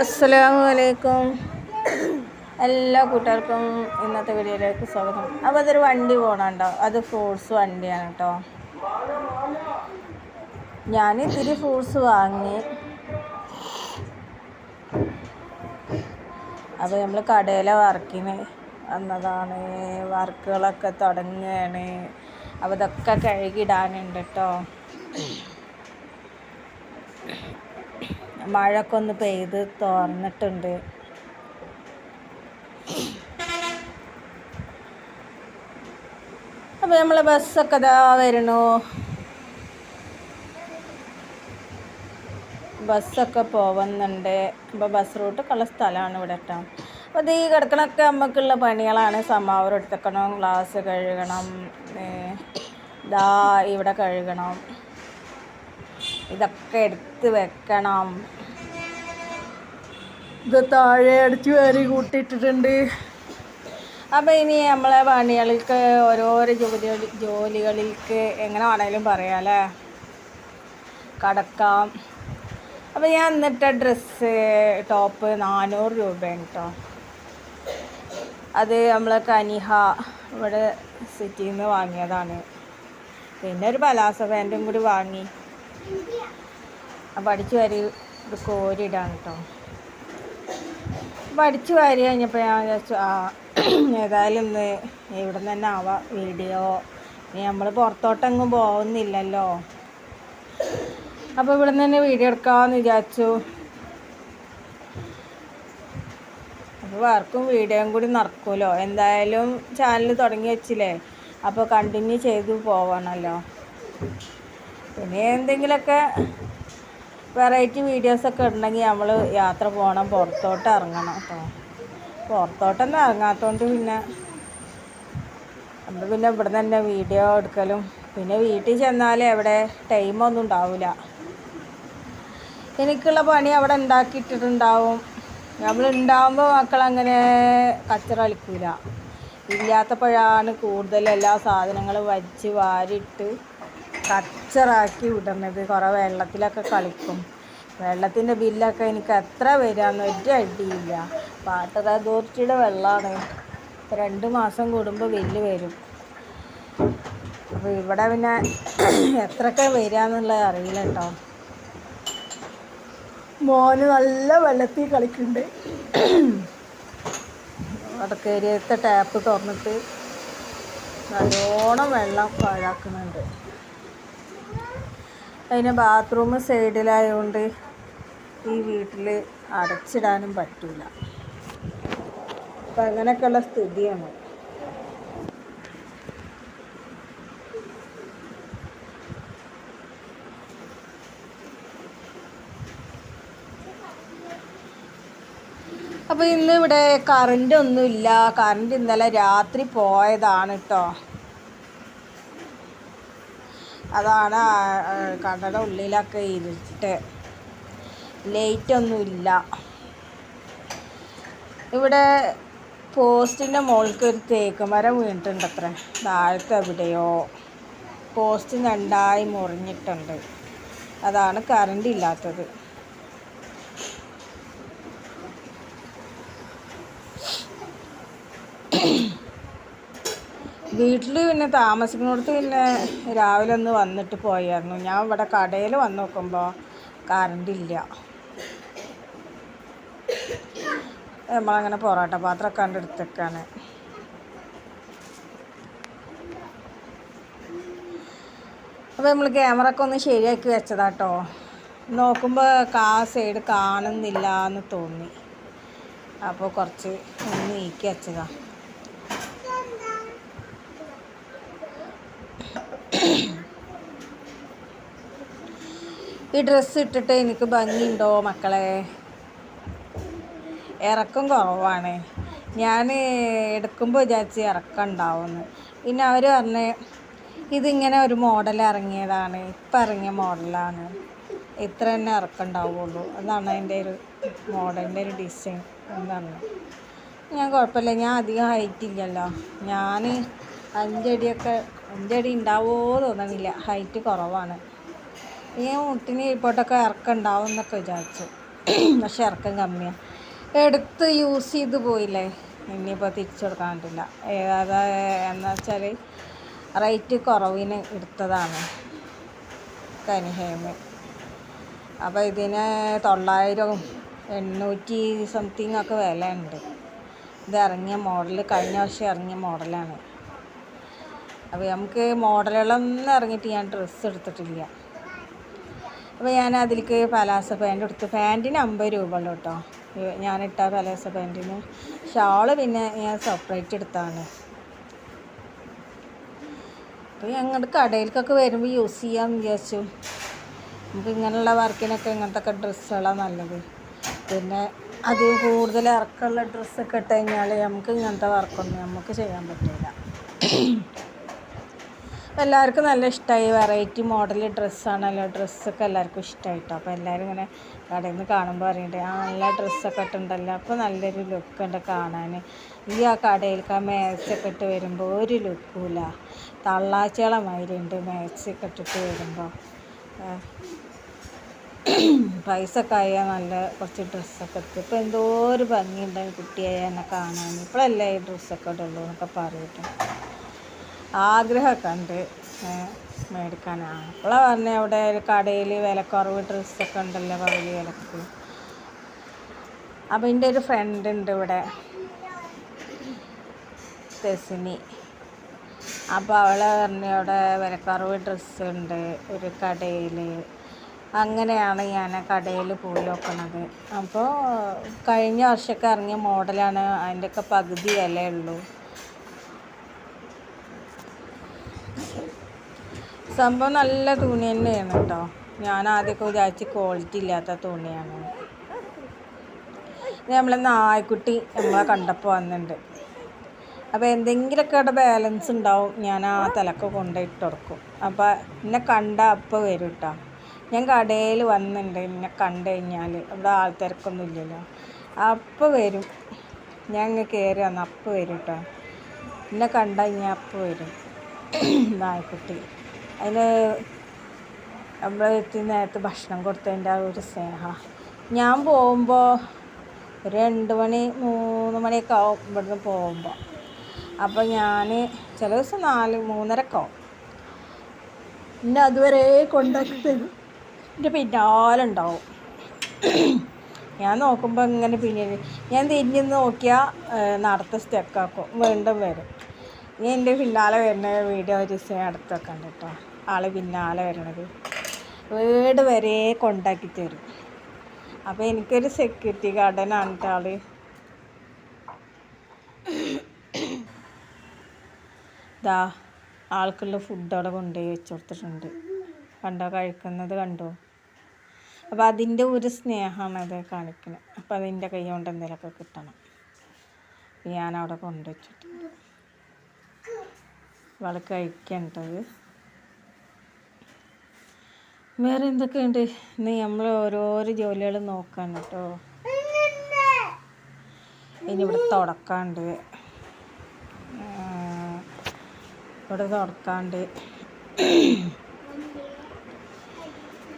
അസ്സലാമു അലൈക്കും. എല്ലാ കൂട്ടുകാർക്കും ഇന്നത്തെ വീഡിയോയിലേക്ക് സ്വാഗതം. അപ്പോൾ അതൊരു വണ്ടി പോകണുണ്ടോ അത് ഫ്രൂട്ട്സ് വണ്ടിയാണ് കേട്ടോ ഞാൻ ഇത്തിരി ഫ്രൂട്ട്സ് വാങ്ങി. അപ്പോൾ നമ്മൾ കടയിലെ വർക്കിന് വന്നതാണ്. വർക്കുകളൊക്കെ തുടങ്ങുകയാണ്. അപ്പോൾ ഇതൊക്കെ കഴുകിടാനുണ്ട് കേട്ടോ മഴയൊക്കെ ഒന്ന് പെയ്ത് തോർന്നിട്ടുണ്ട്. അപ്പോൾ നമ്മളെ ബസ്സൊക്കെ ഇതാ വരണു ബസ്സൊക്കെ പോകുന്നുണ്ട് അപ്പോൾ ബസ് റൂട്ടൊക്കെ ഉള്ള സ്ഥലമാണ് ഇവിടെ കേട്ടോ. അപ്പോൾ ഇത് ഈ കിടക്കണൊക്കെ നമുക്കുള്ള പണികളാണ്. സമാവർ എടുത്തേക്കണം ഗ്ലാസ് കഴുകണം ഇതാ ഇവിടെ കഴുകണം. ഇതൊക്കെ എടുത്ത് വെക്കണം. ഇത് താഴെ അടിച്ചു കയറി കൂട്ടിയിട്ടിട്ടുണ്ട്. അപ്പോൾ ഇനി നമ്മളെ പണികൾക്ക് ഓരോരോ ജോലി ജോലികളിലേക്ക് എങ്ങനെ വേണേലും പറയാം അല്ലേ? കടക്കാം. അപ്പോൾ ഞാൻ എന്നിട്ട ഡ്രസ്സ് ടോപ്പ് നാനൂറ് രൂപയാണ് കേട്ടോ അത് നമ്മളെ കനിഹ ഇവിടെ സിറ്റിയിൽ നിന്ന് വാങ്ങിയതാണ്. പിന്നെ ഒരു പലാസ പാന്റും കൂടി വാങ്ങി. അപ്പം അടിച്ചു വാരി ഇത് കോരിയിടാണ് കേട്ടോ. അപ്പം അടിച്ചു വാരി കഴിഞ്ഞപ്പോൾ ഞാൻ വിചാരിച്ചു ആ ഏതായാലും ഇന്ന് ഇവിടെ നിന്ന് തന്നെ ആവാം വീഡിയോ. നമ്മൾ പുറത്തോട്ടെങ്ങും പോകുന്നില്ലല്ലോ. അപ്പോൾ ഇവിടെ നിന്ന് തന്നെ വീഡിയോ എടുക്കാമെന്ന് വിചാരിച്ചു. അപ്പോൾ വർക്കും വീഡിയോയും കൂടി നടക്കുമല്ലോ എന്തായാലും ചാനൽ തുടങ്ങി വെച്ചില്ലേ. അപ്പോൾ കണ്ടിന്യൂ ചെയ്തു പോവണമല്ലോ പിന്നെ എന്തെങ്കിലുമൊക്കെ വെറൈറ്റി വീഡിയോസൊക്കെ ഉണ്ടെങ്കിൽ നമ്മൾ യാത്ര പോകണം പുറത്തോട്ട് ഇറങ്ങണം കേട്ടോ പുറത്തോട്ടൊന്നും ഇറങ്ങാത്തതുകൊണ്ട് പിന്നെ നമ്മൾ പിന്നെ ഇവിടെ തന്നെ വീഡിയോ എടുക്കലും. പിന്നെ വീട്ടിൽ ചെന്നാൽ എവിടെ ടൈമൊന്നും ഉണ്ടാവില്ല എനിക്കുള്ള പണി അവിടെ ഉണ്ടാക്കിയിട്ടിട്ടുണ്ടാവും നമ്മൾ ഉണ്ടാവുമ്പോൾ മക്കളങ്ങനെ കച്ചറ കളിക്കൂല. ഇല്ലാത്തപ്പോഴാണ് കൂടുതൽ എല്ലാ സാധനങ്ങളും വലിച്ച് വാരിയിട്ട് കച്ചറാക്കി വിടുന്നത് കുറേ വെള്ളത്തിലൊക്കെ കളിക്കും. വെള്ളത്തിന്റെ ബില്ലൊക്കെ എനിക്ക് എത്ര വരാന്ന് ഒരു അടിയില്ല വാട്ടർ അതോറിറ്റിയുടെ വെള്ളമാണ് രണ്ട് മാസം കൂടുമ്പോൾ ബില്ല് വരും. അപ്പോൾ ഇവിടെ പിന്നെ എത്രയൊക്കെ വരാന്നുള്ളത് അറിയില്ല കേട്ടോ മോന് നല്ല വെള്ളത്തിൽ കളിക്കുന്നുണ്ട് വടക്കേരിയത്തെ ടാപ്പ് തുറന്നിട്ട് നല്ലോണം വെള്ളം പാഴാക്കുന്നുണ്ട്. അതിന് ബാത്റൂം സൈഡിലായതുകൊണ്ട് ഈ വീട്ടിൽ അടച്ചിടാനും പറ്റില്ല അപ്പം അങ്ങനെയൊക്കെയുള്ള സ്ഥിതിയാണ്. അപ്പോൾ ഇന്ന് ഇവിടെ കറണ്ട് ഒന്നുമില്ല. കറണ്ട് ഇന്നലെ രാത്രി പോയതാണ് കേട്ടോ അതാണ് കടയുടെ ഉള്ളിലൊക്കെ ഇരുട്ട് ലൈറ്റൊന്നുമില്ല ഇവിടെ പോസ്റ്റിന്റെ മുകൾക്ക് ഒരു തേക്ക് മരം വീണിട്ടുണ്ട് അത്ര താഴത്തെ എവിടെയോ. പോസ്റ്റ് രണ്ടായി മുറിഞ്ഞിട്ടുണ്ട്. അതാണ് കറണ്ട് ഇല്ലാത്തത്. വീട്ടിൽ പിന്നെ താമസിക്കുന്നിടത്ത് പിന്നെ രാവിലെ ഒന്ന് വന്നിട്ട് പോയായിരുന്നു. ഞാൻ ഇവിടെ കടയിൽ വന്ന് നോക്കുമ്പോൾ കറണ്ട് ഇല്ല. നമ്മളങ്ങനെ പൊറോട്ട പാത്രമൊക്കെ കണ്ടെടുത്തേക്കാണ് അപ്പോൾ നമ്മൾ ക്യാമറ ഒക്കെ ഒന്ന് ശരിയാക്കി വെച്ചതാട്ടോ. നോക്കുമ്പോൾ കാ സൈഡ് കാണുന്നില്ല എന്ന് തോന്നി. അപ്പോൾ കുറച്ച് ഒന്ന് നീക്കി വെച്ചതാണ് ഈ ഡ്രസ്സ് ഇട്ടിട്ട് എനിക്ക് ഭംഗിയുണ്ടോ മക്കളെ? ഇറക്കം കുറവാണ്. ഞാൻ എടുക്കുമ്പോൾ വിചാരിച്ച് ഇറക്കം ഉണ്ടാവുമെന്ന് പിന്നെ അവർ പറഞ്ഞ് ഇതിങ്ങനെ ഒരു മോഡൽ ഇറങ്ങിയതാണ്. ഇപ്പം ഇറങ്ങിയ മോഡലാണ് ഇത്ര തന്നെ ഇറക്കം ഉണ്ടാവുള്ളൂ. അതാണ് അതിന്റെ ഒരു മോഡലിന്റെ ഒരു ഡിസൈൻ എന്താണ് ഞാൻ കുഴപ്പമില്ല. ഞാൻ അധികം ഹൈറ്റ് ഇല്ലല്ലോ. ഞാൻ അഞ്ചടിയൊക്കെ അഞ്ചടി ഉണ്ടാവുമോ തോന്നുന്നില്ല ഹൈറ്റ് കുറവാണ്. ഈ മുട്ടിന് ഇപ്പോട്ടൊക്കെ ഇറക്കം ഉണ്ടാവും എന്നൊക്കെ വിചാരിച്ചു. പക്ഷെ ഇറക്കം കമ്മിയാണ് എടുത്ത് യൂസ് ചെയ്ത് പോയില്ലേ? ഇനിയിപ്പോൾ തിരിച്ചു കൊടുക്കാൻ പറ്റില്ല. ഏതാ എന്ന് വെച്ചാൽ റേറ്റ് കുറവിന് എടുത്തതാണ്. കനിഹേമ് അപ്പോൾ ഇതിന് തൊള്ളായിരവും എണ്ണൂറ്റി സംതിങ് ഒക്കെ വില ഉണ്ട് ഇത് ഇറങ്ങിയ മോഡൽ കഴിഞ്ഞ വർഷം ഇറങ്ങിയ മോഡലാണ് അപ്പോൾ നമുക്ക് മോഡലുകളൊന്നും ഇറങ്ങിയിട്ട് ഞാൻ ഡ്രസ്സ് എടുത്തിട്ടില്ല. അപ്പോൾ ഞാൻ അതിലേക്ക് പലാസ പാന്റ് എടുത്തു. പാന്റിന് അമ്പത് രൂപ ഉള്ളു കേട്ടോ ഞാനിട്ട പലാസ പാന്റിന് ഷാൾ പിന്നെ ഞാൻ സെപ്പറേറ്റ് എടുത്താണ്. അപ്പോൾ ഞങ്ങളുടെ കടയിലേക്കൊക്കെ വരുമ്പോൾ യൂസ് ചെയ്യാമെന്ന് വിചാരിച്ചു. നമുക്ക് ഇങ്ങനെയുള്ള വർക്കിനൊക്കെ ഇങ്ങനത്തെ ഡ്രസ്സുകളാണ് നല്ലത്. പിന്നെ അത് കൂടുതൽ ഇറക്കമുള്ള ഡ്രസ്സൊക്കെ ഇട്ട് കഴിഞ്ഞാൽ നമുക്ക് ഇങ്ങനത്തെ വർക്കൊന്നും നമുക്ക് ചെയ്യാൻ പറ്റില്ല എല്ലാവർക്കും നല്ല ഇഷ്ടമായി വെറൈറ്റി മോഡൽ ഡ്രസ്സാണല്ലോ. ഡ്രസ്സൊക്കെ എല്ലാവർക്കും ഇഷ്ടമായിട്ടോ അപ്പോൾ എല്ലാവരും ഇങ്ങനെ കടയിൽ നിന്ന് കാണുമ്പോൾ പറയുന്നുണ്ട് ആ നല്ല ഡ്രസ്സൊക്കെ ഇട്ടുണ്ടല്ലോ. അപ്പോൾ നല്ലൊരു ലുക്ക് ഉണ്ട് കാണാൻ ഈ ആ കടയിലേക്ക് ആ മേച്ചൊക്കെ ഇട്ട് വരുമ്പോൾ ഒരു ലുക്കുമില്ല തള്ളാച്ചകളെ മാതിരി ഉണ്ട് മാക്സൊക്കെ ഇട്ടിട്ട് വരുമ്പോൾ പൈസ ഒക്കെ ആയാൽ നല്ല കുറച്ച് ഡ്രസ്സൊക്കെ എടുത്ത് ഇപ്പോൾ എന്തോ ഒരു ഭംഗിയുണ്ടായി കുട്ടിയായ എന്നെ കാണാൻ ഇപ്പോഴല്ലേ ഈ ഡ്രസ്സൊക്കെ ഇടുള്ളൂ എന്നൊക്കെ പറഞ്ഞിട്ട് ആഗ്രഹമൊക്കെ ഉണ്ട്. മേടിക്കാനാണ് അപ്പോൾ പറഞ്ഞ അവിടെ ഒരു കടയിൽ വിലക്കുറവ് ഡ്രസ്സൊക്കെ ഉണ്ടല്ലോ പകുതി വിലക്ക്. അപ്പം എന്റെ ഒരു ഫ്രണ്ട് ഉണ്ട് ഇവിടെ. തെസിനി അപ്പോൾ അവൾ പറഞ്ഞ അവിടെ വിലക്കുറവ് ഡ്രസ്സ് ഉണ്ട് ഒരു കടയിൽ. അങ്ങനെയാണ് ഞാൻ കടയിൽ പോയി നോക്കണത് അപ്പോൾ കഴിഞ്ഞ വർഷമൊക്കെ ഇറങ്ങിയ മോഡലാണ്. അതിന്റെയൊക്കെ പകുതി വിലയുള്ളൂ. സംഭവം നല്ല തുണി തന്നെയാണ് കേട്ടോ. ഞാൻ ആദ്യമൊക്കെ വിചാരിച്ച് ക്വാളിറ്റി ഇല്ലാത്ത തുണിയാണ്. നമ്മളെ നായ്ക്കുട്ടി നമ്മളെ കണ്ടപ്പോൾ വന്നിട്ടുണ്ട്. അപ്പോൾ എന്തെങ്കിലുമൊക്കെ അവിടെ ബാലൻസ് ഉണ്ടാവും ഞാൻ ആ തലക്ക് കൊണ്ടുപോയിട്ട് കൊടുക്കും. അപ്പോൾ എന്നെ കണ്ട അപ്പോൾ വരും കേട്ടോ. ഞാൻ കടയിൽ വന്നിട്ടുണ്ട് എന്നെ കണ്ടു കഴിഞ്ഞാൽ അവിടെ ആൾത്തിരക്കൊന്നും ഇല്ലല്ലോ. അപ്പോൾ വരും. ഞാൻ ഇങ്ങനെ കയറി വന്ന് അപ്പോൾ വരും കേട്ടോ. എന്നെ കണ്ടു കഴിഞ്ഞാൽ അപ്പോൾ വരും. നായ്ക്കുട്ടി. അതിന് നമ്മൾ എത്തി നേരത്തെ ഭക്ഷണം കൊടുത്തതിന്റെ ആ ഒരു സ്നേഹം. ഞാൻ പോകുമ്പോൾ ഒരു രണ്ട് മണി മൂന്ന് മണിയൊക്കെ ആവും ഇവിടുന്ന് പോകുമ്പോൾ അപ്പോൾ ഞാൻ ചില ദിവസം നാല് മൂന്നരക്കെ ആവും. എന്നെ അതുവരെ കൊണ്ടാക്കി തരും എന്റെ പിന്നാലുണ്ടാവും ഞാൻ നോക്കുമ്പോൾ ഇങ്ങനെ പിന്നെ ഞാൻ തിരിഞ്ഞ് നോക്കിയാൽ നടത്ത സ്റ്റെക്കാക്കും വീണ്ടും വരും. ഇനി എന്റെ പിന്നാലെ വരുന്ന വീഡിയോ ഒരു ദിവസം അടുത്ത് വെക്കണ്ട കേട്ടോ. ആൾ പിന്നാലെ വരണത്. വീട് വരെ കൊണ്ടാക്കി തരും. അപ്പോൾ എനിക്കൊരു സെക്യൂരിറ്റി ഗാർഡനാണ് കേട്ടോ ആൾ ഇതാ ആൾക്കുള്ള ഫുഡ് അവിടെ കൊണ്ടുപോയി വെച്ച് കൊടുത്തിട്ടുണ്ട് കണ്ടോ കഴിക്കുന്നത് കണ്ടോ? അപ്പോൾ അതിന്റെ ഒരു സ്നേഹമാണ് അത് കാണിക്കുന്നത് അപ്പോൾ അതിന്റെ കൈ കൊണ്ട് എന്തെങ്കിലുമൊക്കെ കിട്ടണം. ഞാൻ അവിടെ കൊണ്ടുവച്ചിട്ടുണ്ട് അവൾ കഴിക്കേണ്ടത്. വേറെ എന്തൊക്കെയുണ്ട്? ഇന്ന് നമ്മൾ ഓരോരോ ജോലികൾ നോക്കാൻ കേട്ടോ ഇനി ഇവിടെ തുടക്കാണ്ട്. ഇവിടെ തുടക്കാണ്ട്.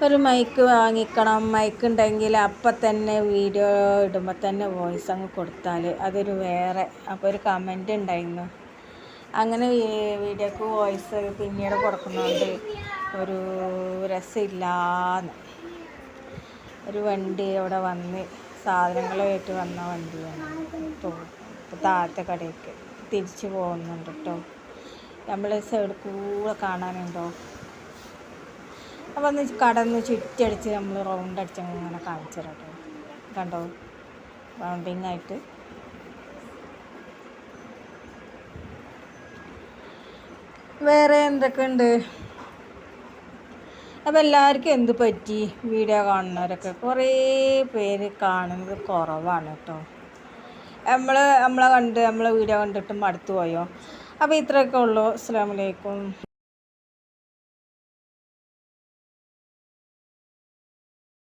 ഒരു മൈക്ക് വാങ്ങിക്കണം. മൈക്ക് ഉണ്ടെങ്കിൽ അപ്പം തന്നെ വീഡിയോ ഇടുമ്പോൾ തന്നെ വോയിസ് അങ്ങ് കൊടുത്താൽ അതൊരു വേറെ അപ്പോൾ ഒരു കമന്റ് ഉണ്ടായിരുന്നു. അങ്ങനെ വീഡിയോക്ക് വോയിസ് പിന്നീട് കൊടുക്കുന്നതുകൊണ്ട് ഒരു രസമില്ലാന്ന്. ഒരു വണ്ടി അവിടെ വന്ന് സാധനങ്ങളുമായിട്ട് വന്ന വണ്ടിയാണ്. ഇപ്പോൾ താഴത്തെ കടയ്ക്ക് തിരിച്ചു പോകുന്നുണ്ട് കേട്ടോ. നമ്മൾ സൈഡ് കൂടെ കാണാനുണ്ടോ? അപ്പോൾ ഒന്ന് കടന്ന് ചുറ്റടിച്ച് നമ്മൾ റൗണ്ട് അടിച്ച് കാണിച്ചു തരാം കേട്ടോ. കണ്ടോ? റൗണ്ടിങ് ആയിട്ട്. വേറെ എന്തൊക്കെയുണ്ട്? അപ്പോൾ എല്ലാവർക്കും എന്ത് പറ്റി? വീഡിയോ കാണുന്നവരൊക്കെ കുറേ പേര് കാണുന്നത് കുറവാണ് കേട്ടോ നമ്മൾ നമ്മളെ കണ്ട് നമ്മളെ വീഡിയോ കണ്ടിട്ട് മടുത്തു പോയോ? അപ്പോൾ ഇത്രയൊക്കെ ഉള്ളൂ. അസ്സാം വലൈക്കും